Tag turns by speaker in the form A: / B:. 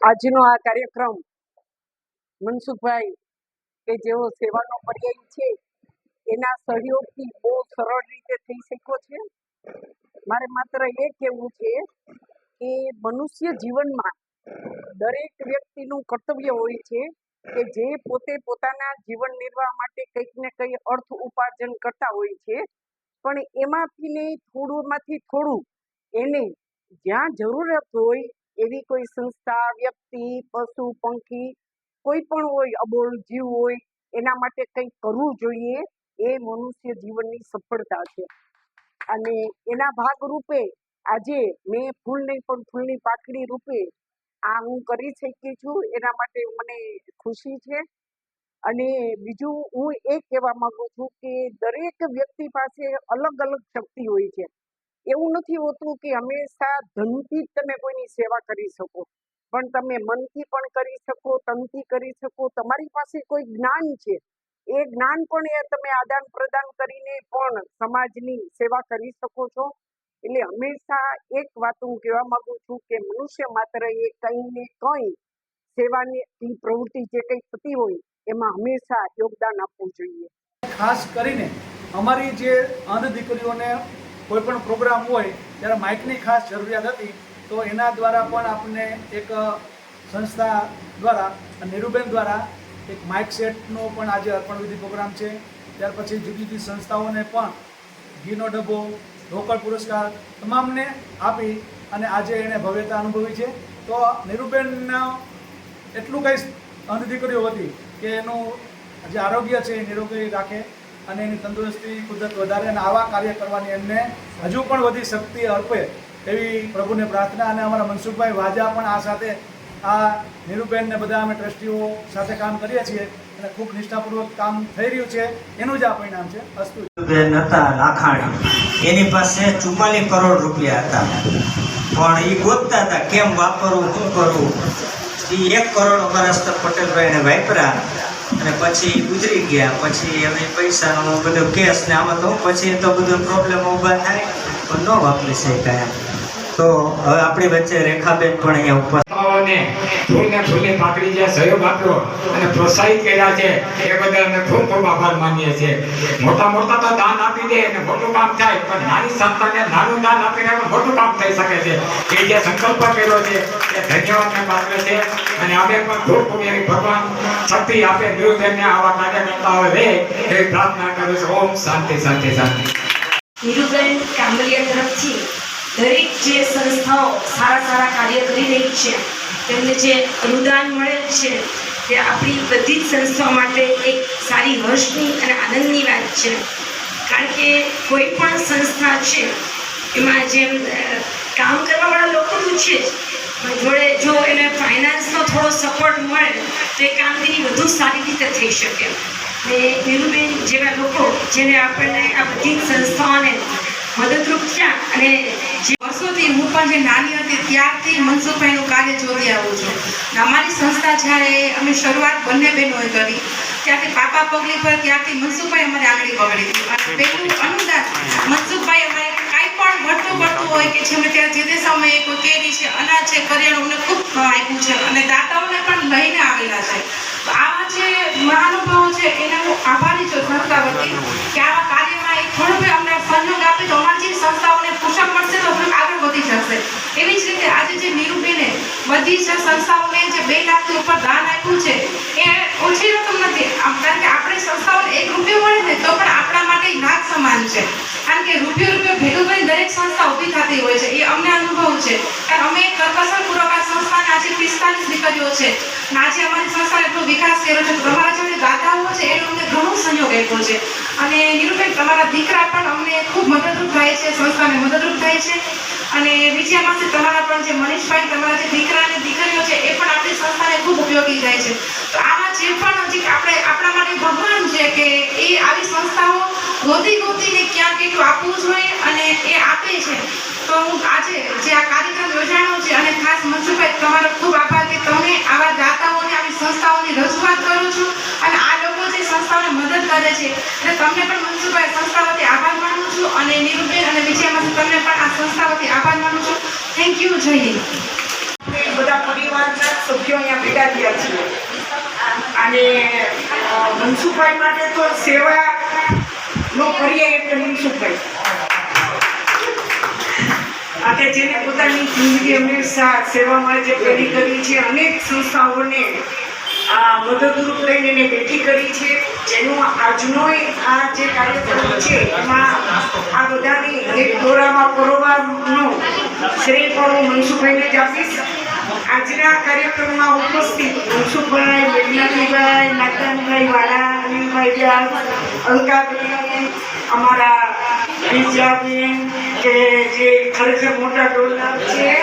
A: આજનો આ કાર્યક્રમ મનસુખભાઈ, કે જેઓ સેવાનો પર્યાય છે, એના સહયોગથી બહુ સરળ રીતે થઈ શક્યો છે. મારે માત્ર એ કહેવું છે કે મનુષ્ય જીવનમાં દરેક વ્યક્તિનું કર્તવ્ય હોય છે કે જે પોતે પોતાના જીવન નિર્વાહ માટે કંઈક ને કંઈ અર્થ ઉપાર્જન કરતા હોય છે. પણ એમાંથી ને થોડુંમાંથી થોડું એને જ્યાં જરૂરત હોય એવી કોઈ સંસ્થા, વ્યક્તિ, પશુ, પંખી કોઈ પણ હોય અબોળ જીવ હોય, એના માટે કંઈક કરવું જોઈએ એ મનુષ્ય જીવનની સફળતા છે. અને એના ભાગ રૂપે આજે મેં ફૂલ નહીં પણ ફૂલની પાકડી રૂપે આ હું કરી શકી છું, એના માટે મને ખુશી છે. અને બીજું હું એ કહેવા માંગુ છું કે દરેક વ્યક્તિ પાસે અલગ અલગ શક્તિ હોય છે. એવું નથી હોતું કે હંમેશા ધનથી જ તમે કોઈની સેવા કરી શકો. પણ તમે મનથી પણ કરી શકો, તનથી કરી શકો. તમારી પાસે કોઈ જ્ઞાન છે. એ જ્ઞાન પણ એ તમે આદાન પ્રદાન કરીને પણ સમાજની સેવા કરી શકો છો. એટલે હંમેશા એક વાત હું કહેવા માંગુ છું કે મનુષ્ય માત્ર એ કંઈ ને કંઈ સેવાની પ્રવૃત્તિ જે કંઈ થતી હોય, એમાં હંમેશા યોગદાન આપવું જોઈએ.
B: ખાસ કરીને અમારી જે અંધ દીકરીઓને કોઈ પણ પ્રોગ્રામ હોય, ત્યારે માઇકની ખાસ જરૂરિયાત હતી. તો એના દ્વારા પણ આપણને એક સંસ્થા દ્વારા નીરુબેન દ્વારા એક માઇક સેટનો પણ આજે અર્પણ વિધિ પ્રોગ્રામ છે. ત્યાર પછી જુદી જુદી સંસ્થાઓને પણ ઘીનો ડબ્બો રોકડ પુરસ્કાર તમામને આપી અને આજે એણે ભવ્યતા અનુભવી છે. તો નીરુબેનના એટલું કંઈ અંધ દીકરીઓ હતી કે એનું જે આરોગ્ય છે એ નિરોગી રાખે. અને એની તંદુરસ્તી કુદરત વધારે અને આવા કાર્ય કરવાની એમને હજુ પણ વધી શક્તિ અર્પે એવી પ્રભુને પ્રાર્થના અને અમારા મનસુખભાઈ વાજા પણ આ સાથે આ નીરુબેનને બધા અમે ટ્રસ્ટીઓ સાથે કામ કરીએ છીએ અને ખૂબ નિષ્ઠાપૂર્વક કામ થઈ રહ્યું છે. એનું જ આ પરિણામ છે. અસ્તુ.
C: બેન હતા લાખાણી. એની પાસે ચુમ્માલીસ કરોડ રૂપિયા હતા. પણ એ ગોતતા હતા, કેમ વાપરવું, શું કરવું? એ એક કરોડ અમારા પટેલભાઈને વાપરા અને પછી ગુજરી ગયા. પછી અમે પૈસાનો બધો કેસ ને આમાં તો, પછી તો બધો પ્રોબ્લેમ ઊભા થાય, પણ ન વાપરી શકાય તો હવે આપણી વચ્ચે રેખાબેન પણ અહીંયા ઉપર
D: સંસ્થાઓને ફૂલને ફૂલની પાકડી જે સહયોગ આપ્યો અને પ્રોત્સાહિત કર્યા છે, એ બદલ અમે ખૂબ ખૂબ આભાર માનીએ છીએ. મોટા મોટા તો દાન આપી દે અને મોટું કામ થાય, પણ નાની સંતાને નાનું દાન આપીને પણ મોટું કામ થઈ શકે છે. એ જે સંકલ્પ કર્યો છે, એ ધન્યવાદને પાત્ર છે. અને અમે પણ ખૂબ ખૂબ એવી ભગવાન શક્તિ આપે નિરુદ્ધને આવા કાર્યકર્તાઓ રહે એવી પ્રાર્થના કરું છું. ઓમ શાંતિ શાંતિ શાંતિ.
E: નિરુબેન કાંબલિયા તરફથી દરેક જે સંસ્થાઓ સારા સારા કાર્ય કરી રહી છે તેમને જે અનુદાન મળેલ છે, તે આપણી બધી જ સંસ્થાઓ માટે એક સારી હર્ષની અને આનંદની વાત છે. કારણ કે કોઈ પણ સંસ્થા છે, એમાં જેમ કામ કરવાવાળા લોકો તો છે જ જોડે જો એને ફાઇનાન્સનો થોડો સપોર્ટ મળે, તો એ કામગીરી વધુ સારી રીતે થઈ શકે. ને નીરુબેન જેવા લોકો, જેને આપણને આ બધી સંસ્થાઓને મદદરૂપ થયા અને જે
F: વર્ષોથી હું પણ જે નાની હતી ત્યારથી મનસુખભાઈનું કાર્ય જોતી આવું છું. અમારી સંસ્થા જ્યારે અમે શરૂઆત બંને બહેનોએ કરી ત્યારથી પાપા પગલી પર ત્યારથી મનસુખભાઈ અમારી આંગળી પકડી. હતી અને પહેલું અનુદાન. મનસુખભાઈ અમારે કાંઈ પણ ઘટતું પડતું હોય કે જેમ ત્યાં જે તે સમયે કોઈ કેરી છે અનાજ છે કરિયાણું અમને ખૂબ આપ્યું છે. અને દાતાઓને પણ લઈને આવેલા છે તો આવા જે મહાનુભાવો છે એને હું આભારી છું સંસ્થા વતી કે આવા કાર્યમાં એક થોડું બી અમને સહયોગ આપે તો અમારી જે સંસ્થાઓને પુષપ મળશે તો થોડુંક આગળ શકશે એવી જ રીતે આજે જે નીરુબેને બધી જ સંસ્થાઓને જે બે લાખથી ઉપર દાન આપ્યું છે, એ ઓછી રકમ નથી. કારણ કે આપણે સંસ્થાઓને એક રૂપિયો મળે ને તો પણ આપણા માટે નાક સમાન છે. કારણ કે રૂપિયો રૂપિયો ભેગું કરી દરેક સંસ્થા ઊભી થતી હોય છે. એ અમને અનુભવ છે. કારણ અમે કરકસરપૂર્વક આ સંસ્થાને આજે પિસ્તાલીસ દીકરીઓ છે. અને આજે અમારી સંસ્થા એટલો વિકાસ કર્યો છે. તમારા જે દાતાઓ છે, એનો અમને ઘણો સહયોગ આપ્યો છે. અને નિરૂપેન તમારા દીકરા પણ અમને ખૂબ મદદરૂપ થાય છે, સંસ્થાને મદદરૂપ થાય છે. અને બીજામાંથી તમારા પણ જે મનીષભાઈ, તમારા જે દીકરા અને દીકરીઓ છે, એ પણ આપણી સંસ્થાને ખૂબ ઉપયોગી થાય છે. તો આવા જે પણ જે આપણે, આપણા માટે ભગવાન છે કે એ આવી સંસ્થાઓ ગોતી ગોતીને ક્યાં કેટલું આપવું જોઈએ અને એ આપે છે. તો હું આજે જે આ કાર્યક્રમ યોજાણો છે અને ખાસ મનસુખભાઈ તમારો ખૂબ આભાર કે તમે આવા દાતાઓને, આવી સંસ્થાઓની રજૂઆત કરો છો અને આ લોકો જે સંસ્થાઓને મદદ કરે છે. અને તમને પણ મનસુખભાઈ સંસ્થા વતી આભાર છું અને નીરુબેન અને વિજયામાંથી તમને પણ આ સંસ્થા વતી આભાર માનું છું. થેન્ક યુ જય
A: બધા પરિવારના સભ્યો અહીંયા ભેગા થયા છીએ. અને મનસુખભાઈ માટે તો સેવા નો પર્યાય એટલે મનસુખભાઈ. આજે જેને પોતાની જિંદગી હંમેશા સેવા માટે પેલી કરી છે અનેક સંસ્થાઓને મદદરૂપ લઈને એને બેઠી કરી છે. જેનું આજનો આ જે કાર્યક્રમ છે, એમાં આ બધાની એક દોરામાં પરોવાનો શ્રેય પણ હું મનસુખભાઈને જ આપીશ. આજના કાર્યક્રમમાં ઉપસ્થિત મનસુખભાઈ મેઘનાથીભાઈ નાતાનભાઈ વાળા, અનિલભાઈ વ્યાસ, અલકાબેન, અમારા બીજાબેન, કે જે ખરેખર મોટા ડોલર છે.